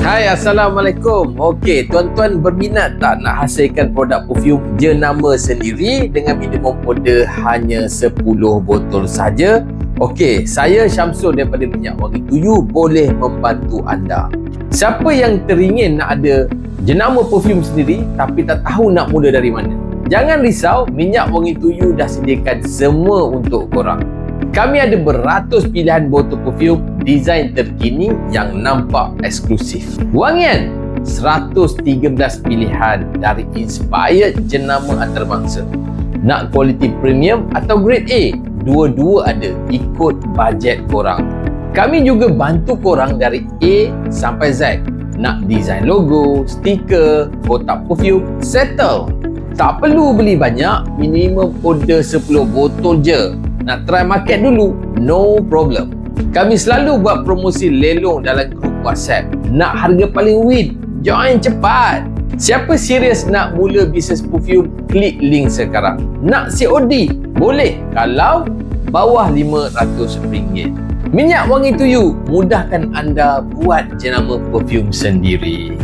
Hai Assalamualaikum. Okey tuan-tuan berminat tak nak hasilkan produk perfume jenama sendiri dengan minimum order hanya 10 botol saja? Okey saya Syamsul daripada Minyak Wangi Tuyu boleh membantu anda. Siapa yang teringin nak ada jenama perfume sendiri tapi tak tahu nak mula dari mana? Jangan risau, Minyak Wangi Tuyu dah sediakan semua untuk korang. Kami ada beratus pilihan botol perfume desain terkini yang nampak eksklusif. Wangian 113 pilihan dari inspired jenama antarabangsa. Nak kualiti premium atau grade A? Dua-dua ada ikut bajet korang. Kami juga bantu korang dari A sampai Z. Nak desain logo, stiker, kotak perfume, settle. Tak perlu beli banyak, minimum order 10 botol je nak try market dulu, no problem. Kami selalu buat promosi lelong dalam grup WhatsApp. Nak harga paling win? Join cepat. Siapa serius nak mula bisnes perfume, klik link sekarang. Nak COD? Boleh kalau bawah RM500. Minyak wangi tuyu, mudahkan anda buat jenama perfume sendiri.